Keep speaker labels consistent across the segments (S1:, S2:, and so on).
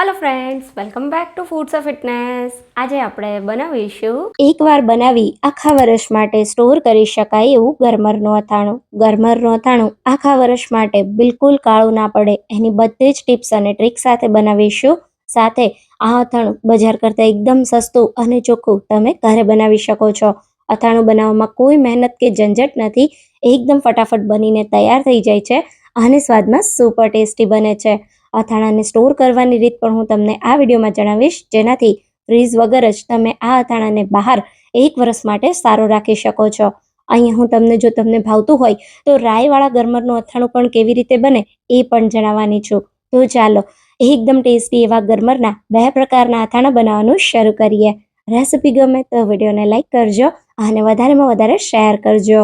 S1: Friends welcome back to foods of fitness આજે આપણે બનાવીશું
S2: એકવાર બનાવી આખા વર્ષ માટે સ્ટોર કરી શકાય એવું ગરમરનું અથાણું. ગરમરનું અથાણું આખા વર્ષ માટે બિલકુલ કાળું ના પડે. એની બધી જ ટિપ્સ અને ટ્રિક સાથે બનાવીશું. સાથે આ અથાણું બજાર કરતાં એકદમ સસ્તું અને ચોખ્ખું તમે ઘરે બનાવી શકો છો. અથાણું બનાવવામાં કોઈ મહેનત કે ઝંઝટ નથી. એકદમ ફટાફટ બનીને તૈયાર થઈ જાય છે અને સ્વાદમાં સુપર ટેસ્ટી બને છે. અથાણાને સ્ટોર કરવાની રીત પણ હું તમને આ વિડીયોમાં જણાવીશ. જેનાથી ફ્રીઝ વગર જ તમે આ અથાણાને બહાર એક વર્ષ માટે સારો રાખી શકો છો. અહીંયા હું તમને જો તમને ભાવતું હોય તો રાયવાળા ગરમરનું અથાણું પણ કેવી રીતે બને એ પણ જણાવવાની છું. તો ચાલો એકદમ ટેસ્ટી એવા ગરમરના બે પ્રકારના અથાણા બનાવવાનું શરૂ કરીએ. રેસિપી ગમે તો વિડીયોને લાઇક કરજો અને વધારેમાં વધારે શેર કરજો.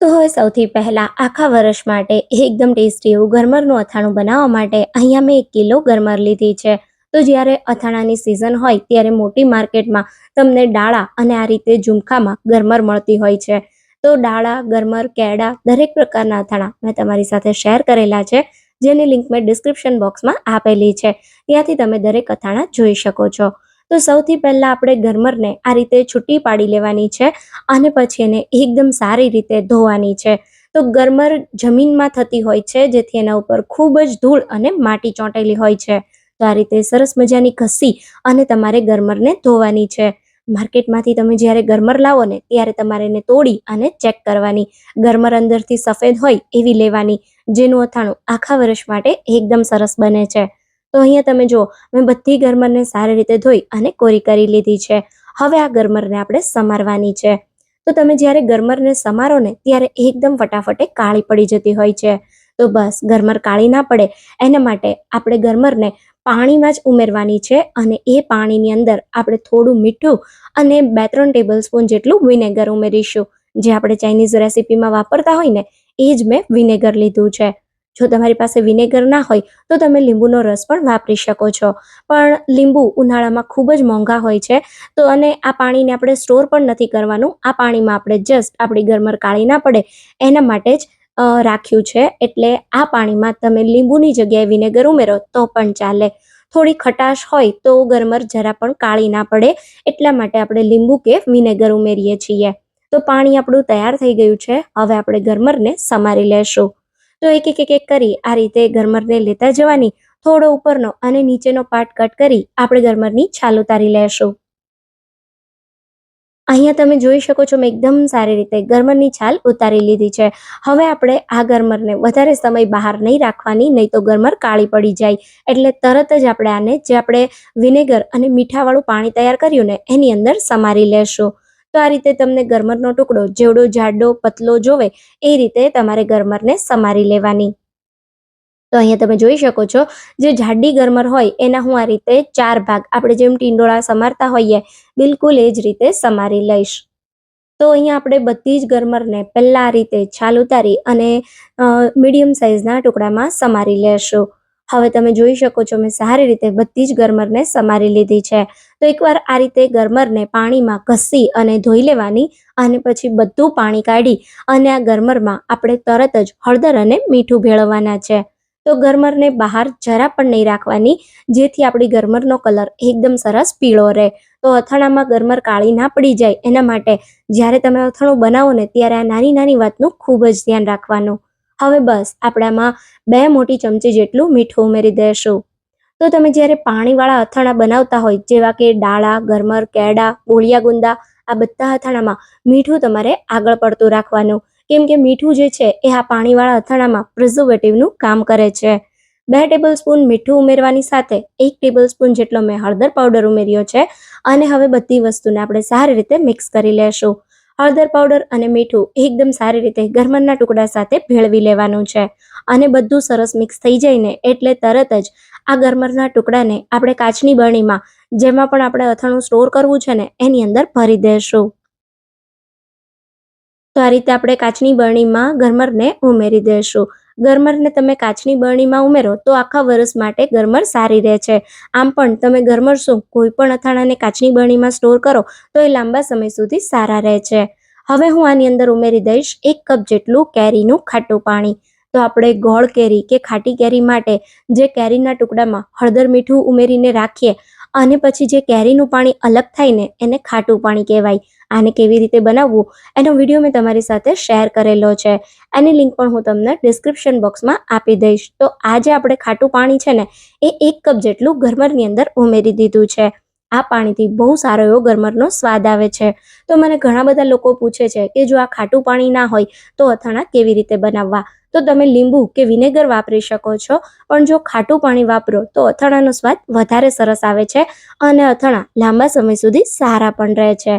S2: તો હવે સૌથી પહેલાં આખા વર્ષ માટે એકદમ ટેસ્ટી એવું ગરમરનું અથાણું બનાવવા માટે અહીંયા મેં એક કિલો ગરમર લીધી છે. તો જ્યારે અથાણાની સિઝન હોય ત્યારે મોટી માર્કેટમાં તમને ડાળા અને આ રીતે ઝુમખામાં ગરમર મળતી હોય છે. તો ડાળા, ગરમર, કેળા દરેક પ્રકારના અથાણા મેં તમારી સાથે શેર કરેલા છે, જેની લિંક મેં ડિસ્ક્રિપ્શન બોક્સમાં આપેલી છે. ત્યાંથી તમે દરેક અથાણા જોઈ શકો છો. તો સૌથી પહેલાં આપણે ગરમરને આ રીતે છૂટી પાડી લેવાની છે અને પછી એને એકદમ સારી રીતે ધોવાની છે. તો ગરમર જમીનમાં થતી હોય છે, જેથી એના ઉપર ખૂબ જ ધૂળ અને માટી ચોંટેલી હોય છે. તો આ રીતે સરસ મજાની ઘસી અને તમારે ગરમરને ધોવાની છે. માર્કેટમાંથી તમે જ્યારે ગરમર લાવો ને, ત્યારે તમારે એને તોડી અને ચેક કરવાની. ગરમર અંદરથી સફેદ હોય એવી લેવાની, જેનું અથાણું આખા વર્ષ માટે એકદમ સરસ બને છે. તો અહીંયા તમે જુઓ, મેં બધી ગરમરને સારી રીતે ધોઈ અને કોરી કરી લીધી છે. હવે આ ગરમરને આપણે સમારવાની છે. તો તમે જ્યારે ગરમરને સમારો ને, ત્યારે એકદમ ફટાફટે કાળી પડી જતી હોય છે. તો બસ, ગરમર કાળી ના પડે. એના માટે આપણે ગરમરને પાણીમાં જ ઉમેરવાની છે અને એ પાણીની અંદર આપણે થોડું મીઠું અને બે ત્રણ ટેબલ સ્પૂન જેટલું વિનેગર ઉમેરીશું. જે આપણે ચાઇનીઝ રેસીપીમાં વાપરતા હોય ને, એ જ મેં વિનેગર લીધું છે. જો તમારી પાસે વિનેગર ના હોય, તો તમે લીંબુનો રસ પણ વાપરી શકો છો. પણ લીંબુ ઉનાળામાં ખૂબ જ મોંઘા હોય છે, તો અને આ પાણીને આપણે સ્ટોર પણ નથી કરવાનું. આ પાણીમાં આપણે જસ્ટ આપણી ગરમર કાળી ના પડે, એના માટે જ રાખ્યું છે. એટલે આ પાણીમાં તમે લીંબુની જગ્યાએ વિનેગર ઉમેરો, તો પણ ચાલે. થોડી ખટાશ હોય, તો ગરમર જરા પણ કાળી ના પડે, એટલા માટે આપણે લીંબુ કે વિનેગર ઉમેરીએ છીએ. તો પાણી આપણું તૈયાર થઈ ગયું છે. હવે આપણે ગરમરને સમારી લેશું. તો એક એક એક એક કરી આ રીતે ગરમરને લેતા જવાની. થોડો ઉપરનો અને નીચેનો પાર્ટ કટ કરી આપણે ગરમરની છાલ ઉતારી લેશું. અહીંયા તમે જોઈ શકો છો મેં એકદમ સારી રીતે ગરમરની છાલ ઉતારી લીધી છે. હવે આપણે આ ગરમરને વધારે સમય બહાર નહીં રાખવાની, નહીં તો ગરમર કાળી પડી જાય. એટલે તરત જ આપણે આને જે આપણે વિનેગર અને મીઠાવાળું પાણી તૈયાર કર્યું ને એની અંદર સમારી લેશું. તો આ રીતે તમને ગરમરનો ટુકડો, જેવડો જાડો, પતલો જોવે, એ રીતે તમારે ગરમરને સમારી લેવાની. તો અહીંયા તમે જોઈ શકો છો, જે જાડી ગરમર હોય, એના હું આ રીતે ચાર ભાગ, આપણે જેમ ટીંડોળા સમારતા હોઈએ, બિલકુલ એ જ રીતે સમારી લઈશ. તો અહીંયા આપણે બધી જ ગરમરને પહેલાં આ રીતે છાલ ઉતારી અને મીડિયમ સાઇઝના ટુકડામાં સમારી લેશું. હવે તમે જોઈ શકો છો મેં સારી રીતે બધી જ ગરમરને સમારી લીધી છે. તો એકવાર આ રીતે ગરમરને પાણીમાં ઘસી અને ધોઈ લેવાની અને પછી બધું પાણી કાઢી અને આ ગરમરમાં આપણે તરત જ હળદર અને મીઠું ભેળવવાના છે. તો ગરમરને બહાર જરા પણ નહીં રાખવાની, જેથી આપણી ગરમરનો કલર એકદમ સરસ પીળો રહે. તો અથાણામાં ગરમર કાળી ના પડી જાય એના માટે જ્યારે તમે અથાણું બનાવો ને ત્યારે આ નાની નાની વાતનું ખૂબ જ ધ્યાન રાખવાનું. હવે બસ, આપણામાં બે મોટી ચમચી જેટલું મીઠું ઉમેરી દેશું. તો તમે જ્યારે પાણીવાળા અથાણા બનાવતા હોય, જેવા કે ડાળા, ગરમર કેડા ગોળિયા ગુંદા, આ બધા અથાણામાં મીઠું તમારે આગળ પડતું રાખવાનું. કેમ કે મીઠું જે છે, એ આ પાણીવાળા અથાણામાં પ્રિઝર્વેટિવનું કામ કરે છે. બે ટેબલ સ્પૂન મીઠું ઉમેરવાની સાથે એક ટેબલ સ્પૂન જેટલો મેં હળદર પાવડર ઉમેર્યો છે, અને હવે બધી વસ્તુને આપણે સારી રીતે મિક્સ કરી લેશું. હળદર પાવડર અને મીઠું એકદમ સારી રીતે ગરમરના ટુકડા સાથે ભેળવી લેવાનું છે. અને બધું સરસ મિક્સ થઈ જાય ને એટલે તરત જ આ ગરમરના ટુકડાને આપણે કાચની બરણીમાં, જેમાં પણ આપણે અથાણું સ્ટોર કરવું છે ને, એની અંદર ભરી દેશું. તો આ રીતે આપણે કાચની બરણીમાં ગરમરને ઉમેરી દેશું. ગરમરને તમે કાચની બરણીમાં ઉમેરો, તો આખા વર્ષ માટે ગરમર સારી રહે છે. આમ પણ તમે ગરમર શું? કોઈ પણ અથાણાને કાચની બરણીમાં સ્ટોર કરો, તો એ લાંબા સમય સુધી સારા રહે છે. હવે હું આની અંદર ઉમેરી દઈશ એક કપ જેટલું કેરીનું ખાટું પાણી. તો આપણે ગોળ કેરી કે ખાટી કેરી માટે જે કેરીના ટુકડામાં હળદર મીઠું ઉમેરીને રાખીએ અને પછી જે કેરીનું પાણી અલગ થાય ને એને ખાટું પાણી કહેવાય. આને કેવી રીતે બનાવવું એનો વીડિયો મેં તમારી સાથે શેર કરેલો છે. એની લિંક પણ હું તમને ડિસ્ક્રિપ્શન બોક્સમાં આપી દઈશ. તો આજે આપણે ખાટું પાણી છે ને, એ એક કપ જેટલું ગરમરની અંદર ઉમેરી દીધું છે. આ પાણીથી બહુ સારો એવો ગરમરનો સ્વાદ આવે છે. તો મને ઘણા બધા લોકો પૂછે છે કે જો આ ખાટું પાણી ના હોય તો અથાણા કેવી રીતે બનાવવા? તો તમે લીંબુ કે વિનેગર વાપરી શકો છો, પણ જો ખાટું પાણી વાપરો તો અથાણાનો સ્વાદ વધારે સરસ આવે છે અને અથાણા લાંબા સમય સુધી સારા પણ રહે છે.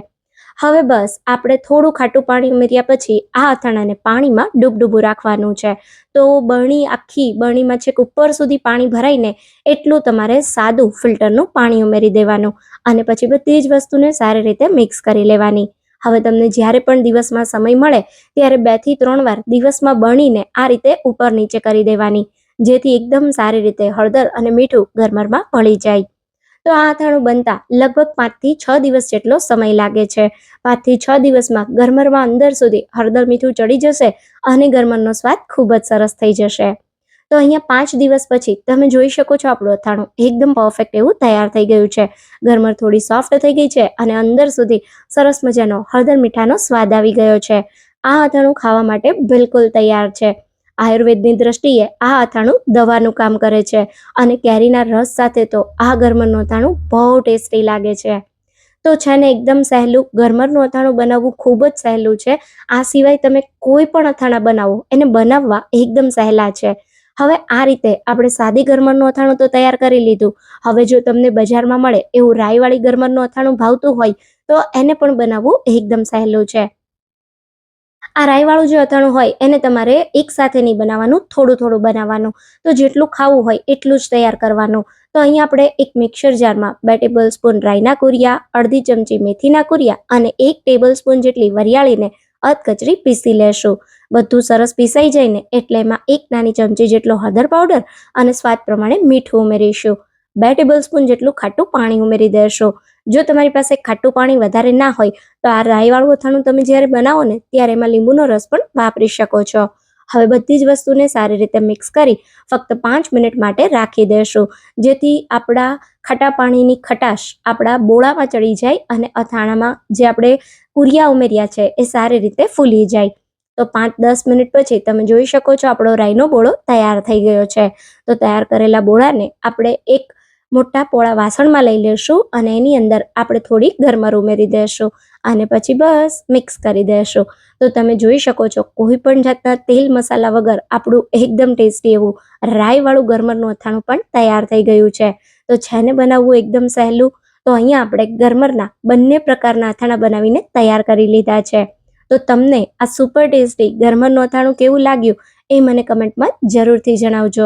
S2: હવે બસ, આપણે થોડું ખાટું પાણી ઉમેર્યા પછી આ અથાણાને પાણીમાં ડૂબડૂબું રાખવાનું છે. તો બરણી આખી, બરણીમાં છેક ઉપર સુધી પાણી ભરાઈને એટલું તમારે સાદું ફિલ્ટરનું પાણી ઉમેરી દેવાનું અને પછી બધી જ વસ્તુને સારી રીતે મિક્સ કરી લેવાની. હવે તમને જ્યારે પણ દિવસમાં સમય મળે, ત્યારે બેથી ત્રણ વાર દિવસમાં બણીને આ રીતે ઉપર નીચે કરી દેવાની, જેથી એકદમ સારી રીતે હળદર અને મીઠું ગરમરમાં ભળી જાય. તો આ અથાણું બનતા લગભગ પાંચથી છ દિવસ જેટલો સમય લાગે છે. પાંચથી છ દિવસમાં ગરમરમાં અંદર સુધી હળદર મીઠું ચડી જશે અને ગરમરનો સ્વાદ ખૂબ જ સરસ થઈ જશે. તો અહીંયા પાંચ દિવસ પછી તમે જોઈ શકો છો આપણું અથાણું એકદમ પરફેક્ટ એવું તૈયાર થઈ ગયું છે. ગરમર થોડી સોફ્ટ થઈ ગઈ છે અને અંદર સુધી સરસ મજાનો હળદર મીઠાનો સ્વાદ આવી ગયો છે. આ અથાણું ખાવા માટે બિલકુલ તૈયાર છે. આયુર્વેદની દ્રષ્ટિએ આ અથાણું દવાનું કામ કરે છે અને કેરીના રસ સાથે તો આ ગરમરનું અથાણું બહુ ટેસ્ટી લાગે છે. તો છે ને, એકદમ સહેલું ગરમરનું અથાણું બનાવવું ખૂબ જ સહેલું છે. આ સિવાય તમે કોઈ પણ અથાણા બનાવો, એને બનાવવા એકદમ સહેલા છે. હવે આ રીતે આપણે સાદી ગરમરનું અથાણું તો તૈયાર કરી લીધું. હવે જો તમને બજારમાં મળે એવું રાઈવાળી ગરમરનું અથાણું ભાવતું હોય, તો એને પણ બનાવવું એકદમ સહેલું છે. આ રાઈવાળું જે અથાણું હોય એને તમારે એક સાથે નહીં બનાવવાનું, થોડું થોડું બનાવવાનું. તો જેટલું ખાવું હોય એટલું જ તૈયાર કરવાનું. તો અહીંયા આપણે એક મિક્સર જારમાં બે ટેબલ સ્પૂન રાઈના કુરિયા, અડધી ચમચી મેથીના કુરિયા અને એક ટેબલ સ્પૂન જેટલી વરિયાળીને અધકચરી પીસી લેશું. બધું સરસ પીસાઈ જાય એટલે એમાં એક નાની ચમચી જેટલો હળદર પાવડર અને સ્વાદ પ્રમાણે મીઠું ઉમેરીશું. બે ટેબલ સ્પૂન જેટલું ખાટું પાણી ઉમેરી દેશો. જો તમારી પાસે ખાટું પાણી વધારે ના હોય, તો આ રાઈવાળું અથાણું તમે જ્યારે બનાવો ને, ત્યારે એમાં લીંબુનો રસ પણ વાપરી શકો છો. હવે બધી જ વસ્તુને સારી રીતે મિક્સ કરી ફક્ત પાંચ મિનિટ માટે રાખી દેશું. જેથી આપણા ખાટા પાણીની ખટાશ આપણા બોળામાં ચડી જાય અને અથાણામાં જે આપણે કુરિયા ઉમેર્યા છે, એ સારી રીતે ફૂલી જાય. તો પાંચ દસ મિનિટ પછી તમે જોઈ શકો છો આપણો રાઈનો બોળો તૈયાર થઈ ગયો છે. તો તૈયાર કરેલા બોળાને આપણે એક મોટા પોળા વાસણમાં લઈ લેશું અને એની અંદર આપણે થોડી ગરમર ઉમેરી દેશું અને પછી બસ મિક્સ કરી દેશું. તો તમે જોઈ શકો છો કોઈ પણ જાતના તેલ મસાલા વગર આપણું એકદમ ટેસ્ટી એવું રાઈવાળું ગરમરનું અથાણું પણ તૈયાર થઈ ગયું છે. તો છે ને બનાવવું એકદમ સહેલું. તો અહીંયા આપણે ગરમરના બંને પ્રકારના અથાણા બનાવીને તૈયાર કરી લીધા છે. તો તમને આ સુપર ટેસ્ટી ગરમરનું અથાણું કેવું લાગ્યું એ મને કમેન્ટમાં જરૂરથી જણાવજો.